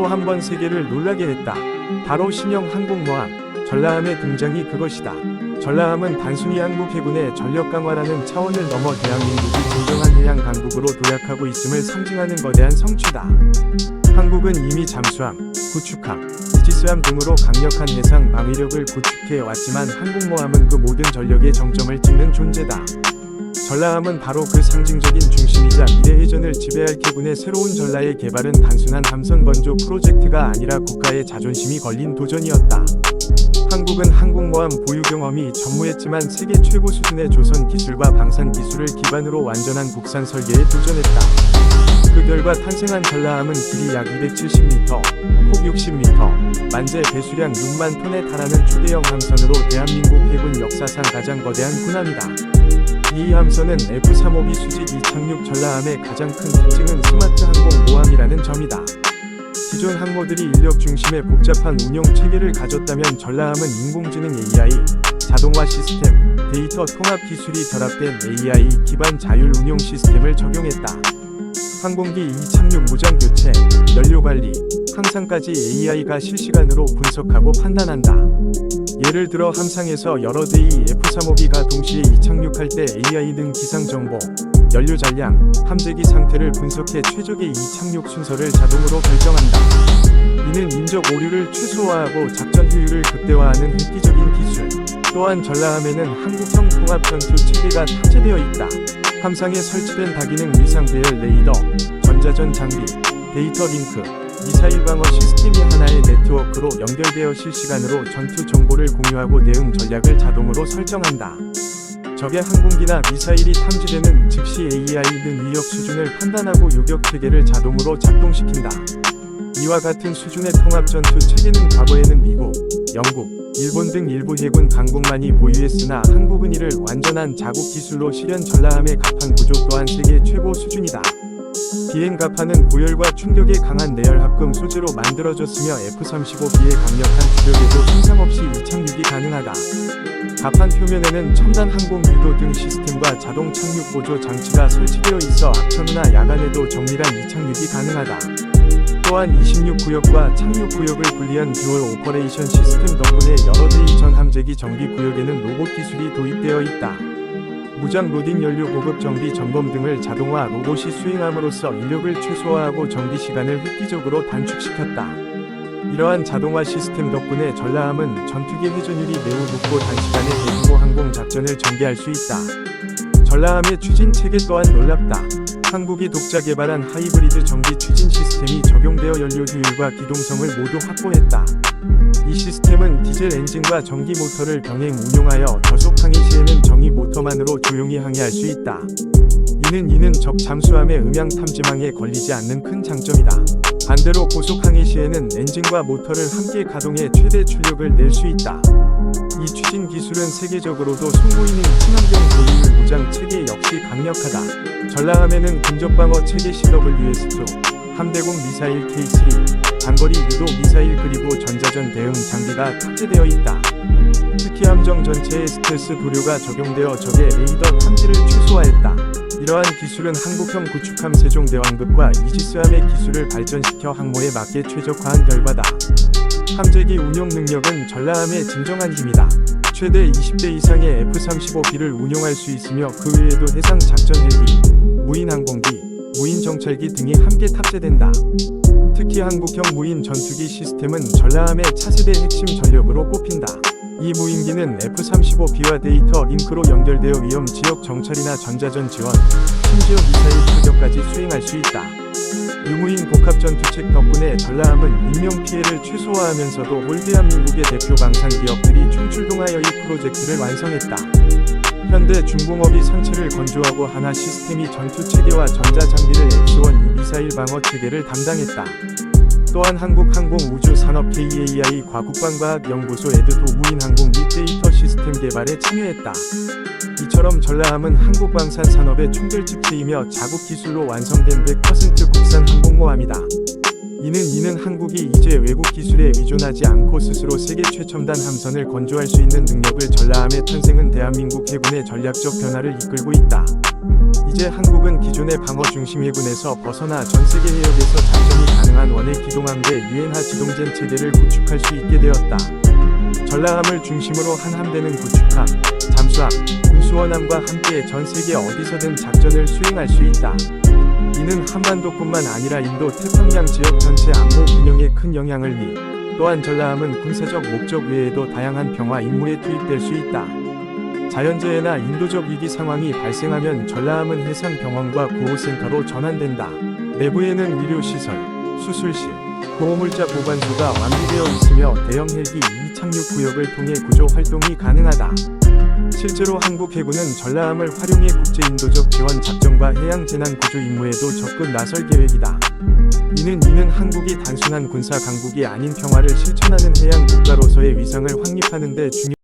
또 한 번 세계를 놀라게 했다. 바로 신형 항공모함 전라함의 등장이 그것이다. 전라함은 단순히 한국 해군의 전력 강화라는 차원을 넘어 대한민국이 진정한 해양 강국으로 도약하고 있음을 상징하는 거대한 성취다. 한국은 이미 잠수함, 구축함, 이지스함 등으로 강력한 해상 방위력을 구축해 왔지만 항공모함은 그 모든 전력의 정점을 찍는 존재다. 전라함은 바로 그 상징적인 중심이자 미래 해전을 지배할 캐군의 새로운 전라의 개발은 단순한 함선 건조 프로젝트가 아니라 국가의 자존심이 걸린 도전이었다. 한국은 항공모함 보유 경험이 전무했지만 세계 최고 수준의 조선 기술과 방산 기술을 기반으로 완전한 국산 설계에 도전했다. 그 결과 탄생한 전라함은 길이 약 270m, 폭 60m, 만재 배수량 6만 톤에 달하는 초대형 함선으로 대한민국 해군 역사상 가장 거대한 군함이다. 이 함선은 F-35B 수직 이착륙 전라함의 가장 큰 특징은 스마트 항공 모함이라는 점이다. 기존 항모들이 인력 중심의 복잡한 운영 체계를 가졌다면 전라함은 인공지능 AI, 자동화 시스템, 데이터 통합 기술이 결합된 AI 기반 자율 운용 시스템을 적용했다. 항공기 이착륙 무장 교체, 연료 관리, 항상까지 AI가 실시간으로 분석하고 판단한다. 예를 들어 함상에서 여러 대의 F-35B가 동시에 이착륙할 때 AI 등 기상 정보, 연료 잔량, 함재기 상태를 분석해 최적의 이착륙 순서를 자동으로 결정한다. 이는 인적 오류를 최소화하고 작전 효율을 극대화하는 획기적인 기술. 또한 전라함에는 한국형 통합 전투 체계가 탑재되어 있다. 함상에 설치된 다기능 위상 배열 레이더, 전자전 장비, 데이터 링크, 미사일 방어 시스템이 하나의 네트워크로 연결되어 실시간으로 전투 정보를 공유하고 대응 전략을 자동으로 설정한다. 적의 항공기나 미사일이 탐지되는 즉시 AI 등 위협 수준을 판단하고 요격 체계를 자동으로 작동시킨다. 이와 같은 수준의 통합 전투 체계는 과거에는 미국, 영국, 일본 등 일부 해군 강국만이 보유했으나 한국은 이를 완전한 자국 기술로 실현 전라함의 갑판 구조 또한 세계 최고 수준이다. 비행 갑판은 고열과 충격에 강한 내열 합금 소재로 만들어졌으며 F-35B의 강력한 추력에도 손상 없이 이착륙이 가능하다. 갑판 표면에는 첨단 항공 유도 등 시스템과 자동 착륙 보조 장치가 설치되어 있어 악천후나 야간에도 정밀한 이착륙이 가능하다. 또한 26구역과 착륙구역을 분리한 듀얼 오퍼레이션 시스템 덕분에 여러 대의 전 함재기 정비 구역에는 로봇 기술이 도입되어 있다. 무장 로딩 연료 보급 정비 점검 등을 자동화 로봇이 수행함으로써 인력을 최소화하고 정비 시간을 획기적으로 단축시켰다. 이러한 자동화 시스템 덕분에 전라함은 전투기 회전율이 매우 높고 단시간에 대규모 항공 작전을 전개할 수 있다. 전라함의 추진 체계 또한 놀랍다. 한국이 독자 개발한 하이브리드 전기 추진 시스템이 적용되어 연료 효율과 기동성을 모두 확보했다. 이 시스템은 디젤 엔진과 전기 모터를 병행 운용하여 저속 항해 시에는 전기 모터만으로 조용히 항해할 수 있다. 이는 이는 적 잠수함의 음향 탐지망에 걸리지 않는 큰 장점이다. 반대로 고속 항해 시에는 엔진과 모터를 함께 가동해 최대 출력을 낼 수 있다. 이 추진 기술은 세계적으로도 손보이는 친환경 고유율 무장 체계 역시 강력하다. 전라함에는 근접 방어 체계 CWS2, 함대공 미사일 K3, 장거리 유도 미사일 그리고 전자전 대응 장비가 탑재되어 있다. 특히 함정 전체에 스텔스 도료가 적용되어 적의 레이더 탐지를 최소화했다. 이러한 기술은 한국형 구축함 세종대왕급과 이지스함의 기술을 발전시켜 항모에 맞게 최적화한 결과다. 함재기 운용 능력은 전라함의 진정한 힘이다. 최대 20대 이상의 F-35B를 운용할 수 있으며 그 외에도 해상 작전 헬기, 무인 항공기, 무인 정찰기 등이 함께 탑재된다. 특히 한국형 무인 전투기 시스템은 전라함의 차세대 핵심 전력으로 꼽힌다. 이 무인기는 F-35B와 데이터 링크로 연결되어 위험 지역 정찰이나 전자전 지원, 심지어 미사일 추격까지 수행할 수 있다. 유무인 복합 전투책 덕분에 전라함은 인명 피해를 최소화하면서도 홀대한민국의 대표 방산 기업들이 총출동하여 이 프로젝트를 완성했다. 현대 중공업이 선체를 건조하고 하나 시스템이 전투 체계와 전자 장비를 X1 미사일 방어 체계를 담당했다. 또한 한국항공우주산업 KAI 과국방과학연구소 에드도 무인항공 및 데이터 시스템 개발에 참여했다. 이처럼 전라함은 한국방산 산업의 총결집체이며 자국 기술로 완성된 100% 국산 항공 기술에 의존하지 않고 스스로 세계 최첨단 함선을 건조할 수 있는 능력을 전라함의 탄생은 대한민국 해군의 전략적 변화를 이끌고 있다. 이제 한국은 기존의 방어 중심 해군에서 벗어나 전 세계 해역에서 작전이 가능한 원해 기동함대 유엔하 지동舰 체계를 구축할 수 있게 되었다. 전라함을 중심으로 한 함대는 구축함, 잠수함, 군수원함과 함께 전 세계 어디서든 작전을 수행할 수 있다. 이는 한반도뿐만 아니라 인도 태평양 지역 전체 안보 균형에 큰 영향을 미. 또한 전라함은 군사적 목적 외에도 다양한 병화 임무에 투입될 수 있다. 자연재해나 인도적 위기 상황이 발생하면 전라함은 해상 병원과 구호센터로 전환된다. 내부에는 의료시설, 수술실, 보호물자 보관소가 완비되어 있으며 대형 헬기 이착륙 구역을 통해 구조 활동이 가능하다. 실제로 한국 해군은 전라함을 활용해 국제 인도적 지원 작전과 해양 재난 구조 임무에도 적극 나설 계획이다. 이는 이는 한국이 단순한 군사 강국이 아닌 평화를 실천하는 해양 국가로서의 위상을 확립하는 데 중요